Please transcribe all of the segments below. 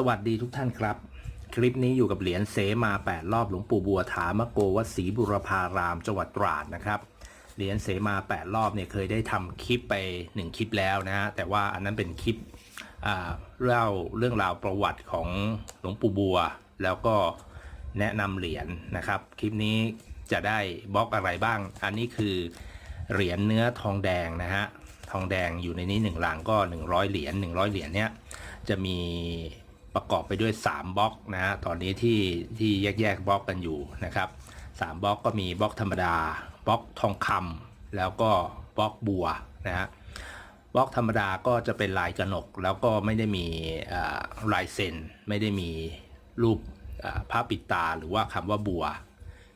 สวัสดีทุกท่านครับ คลิปนี้อยู่กับเหรียญเสมา 8 รอบหลวงปู่บัวถามโกวัดศรีบุรพารามจังหวัดตราดนะครับเหรียญเสมา 8 รอบเนี่ยเคยได้ทำคลิปไป 1 คลิปแล้วนะฮะแต่ว่าอันนั้นเป็นคลิปเล่าเรื่องราวประวัติของหลวงปู่บัว แล้วก็แนะนำเหรียญนะครับ คลิปนี้จะได้บล็อกอะไรบ้าง อันนี้คือเหรียญเนื้อทองแดงนะฮะทองแดงอยู่ในนี้หนึ่งหลังก็ 100 เหรียญ100 เหรียญเนี้ยจะมี ประกอบไปด้วย 3บล็อกนะฮะตอนนี้ที่ที่แยกแยกๆบล็อกกันอยู่นะครับ3บล็อกก็มีบล็อกธรรมดาบล็อกทองคำแล้วก็บล็อกบัวนะฮะบล็อกธรรมดาก็จะเป็นลายกระหนก แล้วก็ไม่ได้มีลายเซ็นไม่ได้มีรูปอ่าพระปิดตาหรือว่าคำว่าบัว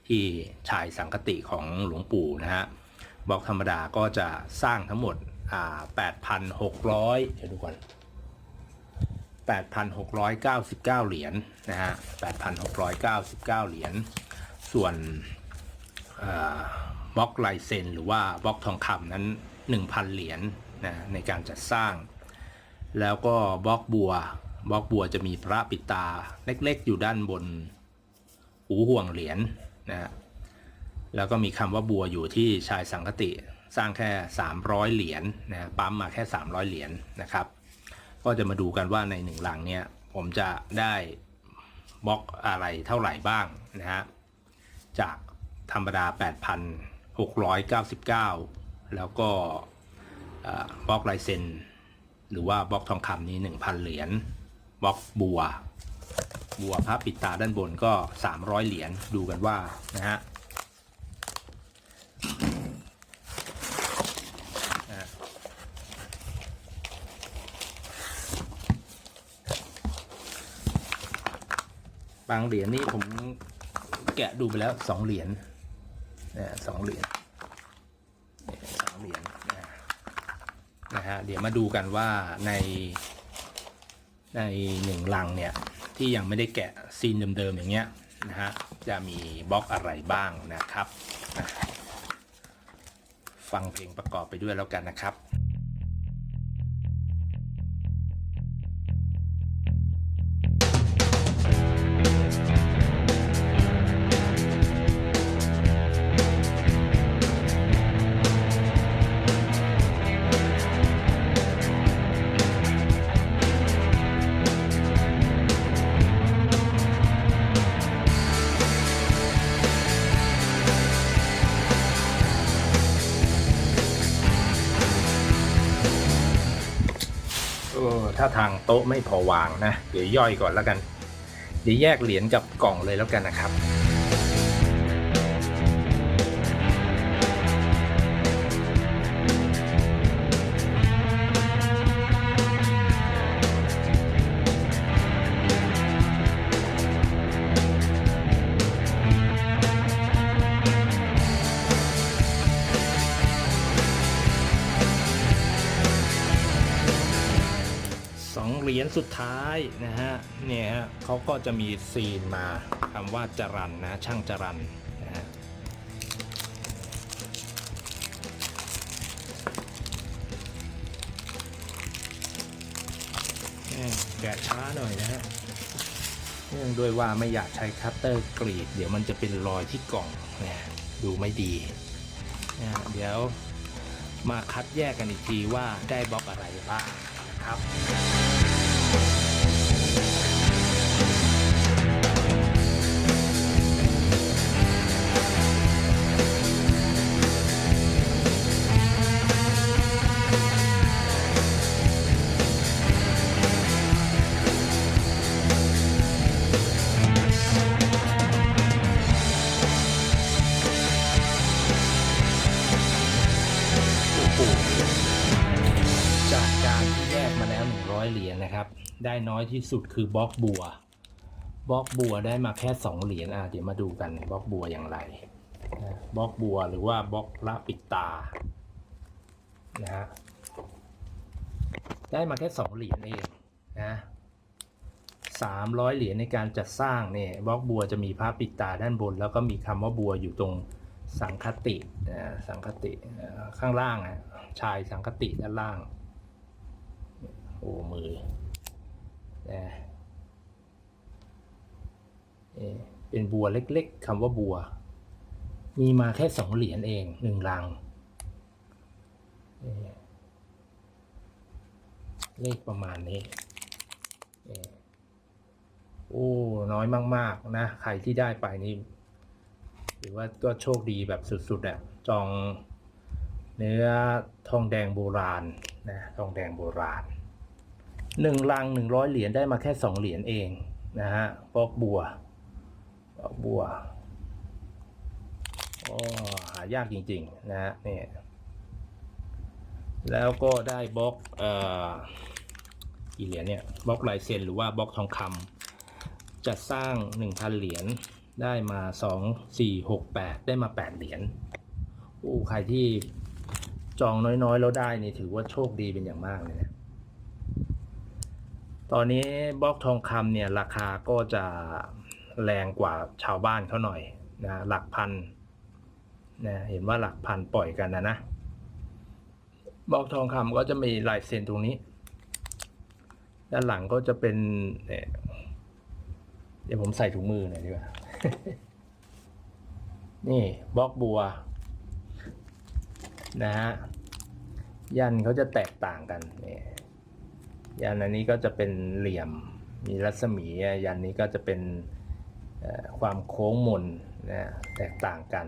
ที่ชายสังคติของหลวงปู่นะฮะบล็อกธรรมดาก็จะสร้างทั้งหมด8,600เดี๋ยวดูก่อน 8,699 เหรียญนะฮะ 8,699 เหรียญ ส่วนบล็อกลายเซนหรือว่าบล็อกทองคำนั้น 1,000 เหรียญนะในการจัดสร้าง แล้วก็บล็อกบัวบล็อกบัวจะมีพระปิตาเล็กๆ อยู่ด้านบนหูห่วงเหรียญนะฮะ แล้วก็มีคำว่าบัวอยู่ที่ชายสังคติสร้างแค่ 300 เหรียญนะปั๊มมาแค่ 300 เหรียญนะครับ ก็จะมาดูกันว่าในหนึ่งหลังเนี่ยผมจะได้บล็อกอะไรเท่าไหร่บ้างนะฮะจากธรรมดา 8,699 แล้วก็บล็อกลายเซ็นหรือว่าบล็อกทองคำนี้ 1,000 เหรียญบล็อกบัว บัวพระปิดตาด้านบนก็ 300 เหรียญดูกันว่านะฮะ บางเหรียญนี่ผมแกะดูไปแล้วสองเหรียญนะสองเหรียญสองเหรียญนะฮะเดี๋ยวมาดูกันว่าในในหนึ่งลังเนี่ยที่ยังไม่ได้แกะซีนเดิมๆอย่างเงี้ยนะฮะจะมีบล็อกอะไรบ้างนะครับ ฟังเพลงประกอบไปด้วยแล้วกันนะครับ ถ้าทางโต๊ะไม่พอวางนะ เดี๋ยวย่อยก่อนแล้วกัน เดี๋ยวแยกเหรียญกับกล่องเลยแล้วกันนะครับ สุดท้ายนะฮะเนี่ยฮะเขาก็จะมีซีนมาคำว่าจรันนะช่างจรันนะฮะแกะช้าหน่อยนะฮะเนื่องด้วยว่าไม่อยากใช้คัตเตอร์กรีด เดี๋ยวมันจะเป็นรอยที่กล่องเนี่ยดูไม่ดีนะฮะเดี๋ยวมาคัดแยกกันอีกทีว่าได้บล็อกอะไรบ้างนะครับ จากการที่แยกมาแล้ว 100 เหรียญนะครับ ได้น้อยที่สุดคือบล็อกบัวบล็อกบัวได้มาแค่2เหรียญอะเดี๋ยวมาดูกันบล็อกบัวอย่างไรบล็อกบัวหรือว่าบล็อกละปิดตานะฮะได้มาแค่2เหรียญเองนะสามร้อยเหรียญในการจัดสร้างเนี่ยบล็อกบัวจะมีพระปิดตาด้านบน แล้วก็มีคำว่าบัวอยู่ตรงสังคตินะสังคติข้างล่างอะชายสังคติด้านล่าง โอ้มือ นะเป็นบัวเล็กๆคำว่าบัว มีมาแค่สองเหรียญเองหนึ่งลัง เลขประมาณนี้โอ้น้อยมาก ๆ นะ ใครที่ได้ไปนี่ถือว่าก็โชคดีแบบสุดๆอะจองเนื้อทองแดงโบราณนะทองแดงโบราณ หนึ่งลังหนึ่งร้อยเหรียญได้มาแค่สองเหรียญเองนะฮะปอกบัวปอกบัวโอ้หายากจริง ๆ นะฮะนี่แล้วก็ได้บล็อกเอ่อกี่เหรียญเนี่ยบล็อกลายเซ็นหรือว่าบล็อกทองคำจัดสร้าง 1,000 เหรียญได้มา 2 4 6 8 ได้มา 8 เหรียญโอ้ใครที่จองน้อยๆ แล้วได้นี่ถือว่าโชคดีเป็นอย่างมากเลยนะ ตอนนี้บล็อกทองคำเนี่ยราคาก็จะแรงกว่าชาวบ้านเขาหน่อยนะหลักพันนะเห็นว่าหลักพันปล่อยกันนะนะบล็อกทองคำก็จะมีลายเซ็นตรงนี้ ด้านหลังก็จะเป็นเนี่ยเดี๋ยวผมใส่ถุงมือหน่อยดีกว่า นี่บล็อกบัวนะฮะยันเขาจะแตกต่างกันนี่ย นอันนี้ก็จะเป็นเหลี่ยมมีรัศมียันนี้ก็จะเป็นความโค้งมนนะแตกต่างกัน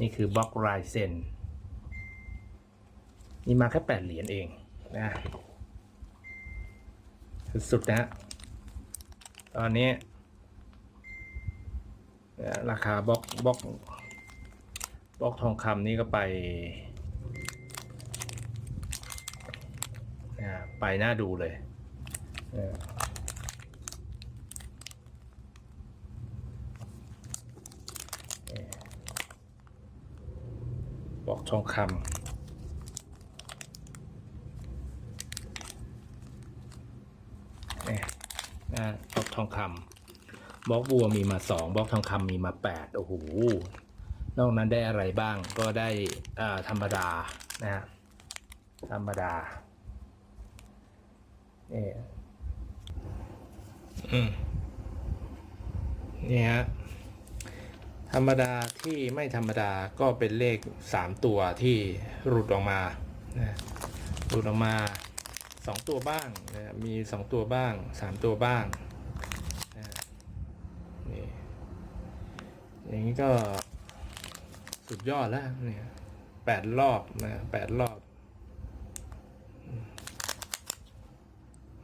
นี่คือบล็อกลายเซนนี่มาแค่แปดเหรียญเองนะสุดๆนะฮะตอนนี้ ราคาบล็อกบล็อกบล็อกทองคำนี่ก็ไปไปน่าดูเลยบล็อกทองคำ เนี่ยนะบล็อกทองคำ บล็อกบัวมีมาสองบล็อกทองคำมีมาแปดโอ้โหนอกนั้นได้อะไรบ้างก็ได้ธรรมดานะฮะธรรมดาเนี่อืมนี่ฮะธรรมดาที่ไม่ธรรมดาก็เป็นเลขสามตัวที่หลุดออกมานะหลุดออกมาสองตัวบ้างนะมีสองตัวบ้างสามตัวบ้างนะนี่ อย่างนี้ก็สุดยอดแล้วเนี่ยแปดรอบนะแปดรอบ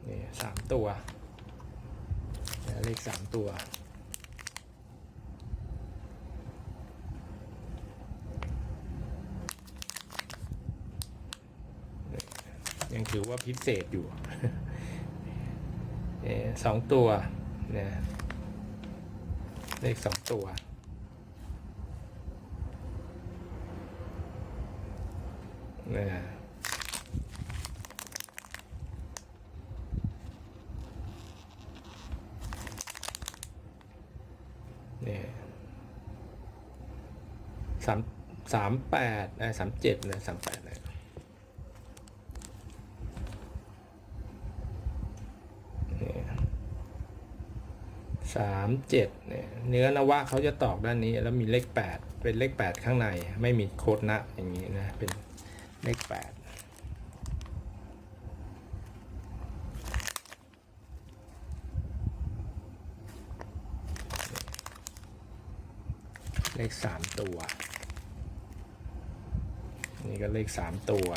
นี่สามตัวนะเลขสามตัวยังถือว่าพิเศษอยู่เอ่อสองตัวเนี่ยเลขสองตัว นี่ยเนี่ยสามสามแปดเอ้ยสามเจ็ดนะสามแปดนะสามเจ็ดเนี่ยเนื้อนวะเขาจะตอกด้านนี้ แล้วมีเลขแปดเป็นเลขแปดข้างใน ไม่มีโคดนะอย่างนี้นะเป็น เลขแปดเลขสามตัว นี่ก็เลขสามตัว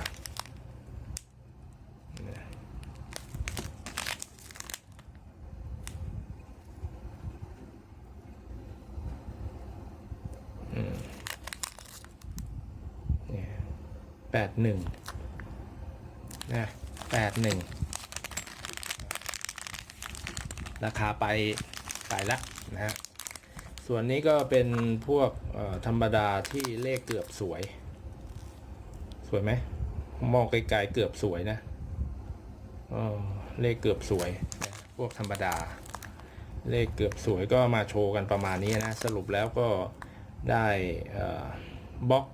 แปดหนึ่งนะแปดหนึ่งราคาไปไปละนะฮะส่วนนี้ก็เป็นพวกธรรมดาที่เลขเกือบสวย สวยไหมมองไกลๆเกือบสวยนะเลขเกือบสวย พวกธรรมดา เลขเกือบสวยก็มาโชว์กันประมาณนี้นะ สรุปแล้วก็ได้บล็อก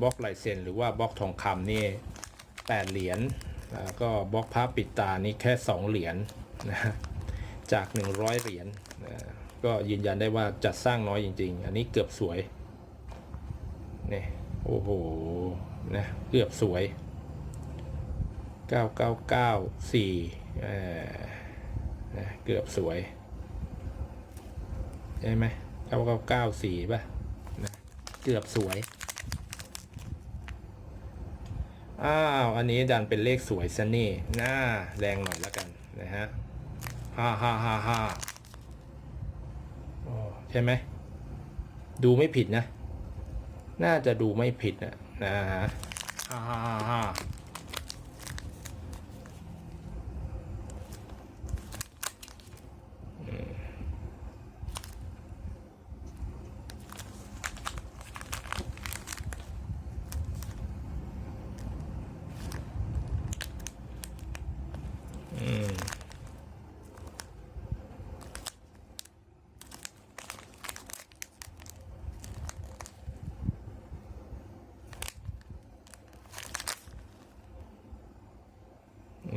บล็อกลายเซ็นหรือว่าบล็อกทองคำนี่แปดเหรียญแล้วก็บล็อกพระปิดตานี่แค่สองเหรียญนะฮะจาก100เหรียญนะก็ยืนยันได้ว่าจัดสร้างน้อยจริง ๆ อันนี้เกือบสวยนี่โอ้โหนะเกือบสวย 9994เอ่อนะเกือบสวยใช่ไหม 9994ป่ะนะเกือบสวย อ้าว อันนี้ดันเป็นเลขสวยซะนี่หน้าแรงหน่อยแล้วกันนะฮะห้าห้าห้าห้าโอ้ใช่ไหม ดูไม่ผิดนะ น่าจะดูไม่ผิดนะนะฮะห้าห้าห้า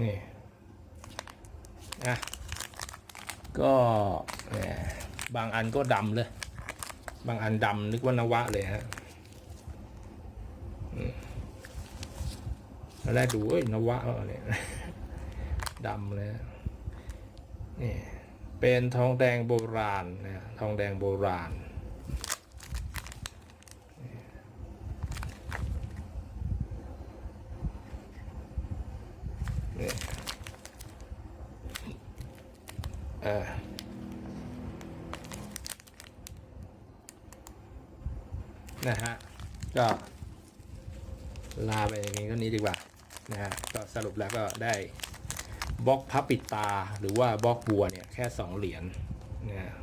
นี่อะก็บางอันก็ดำเลย บางอันดำนึกว่านวะเลยฮะอืมตอนแรกดูเอ้ยนวะเนี่ยดำเลยนี่เป็นทองแดงโบราณนะทองแดงโบราณ นี่เออนะฮะ ก็ ลาไปอย่างนี้ก็นี้ดีกว่านะฮะก็สรุปแล้วก็ได้บล็อกพับปิดตาหรือว่าบล็อกบัวเนี่ยแค่สองเหรียญนะ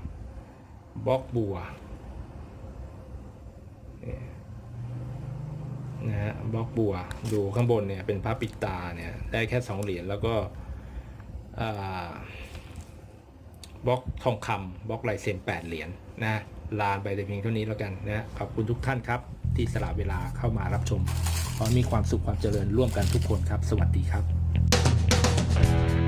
บล็อกบัวนะฮะบล็อกบัวดูข้างบนเนี่ยเป็นพับปิดตาเนี่ยได้แค่สองเหรียญแล้วก็บล็อกทองคำบล็อกลายเซ็นแปดเหรียญนะลาไปแต่เพียงเท่านี้แล้วกันนะขอบคุณทุกท่านครับที่สละเวลาเข้ามารับชม ขอมีความสุขความเจริญร่วมกันทุกคนครับ สวัสดีครับ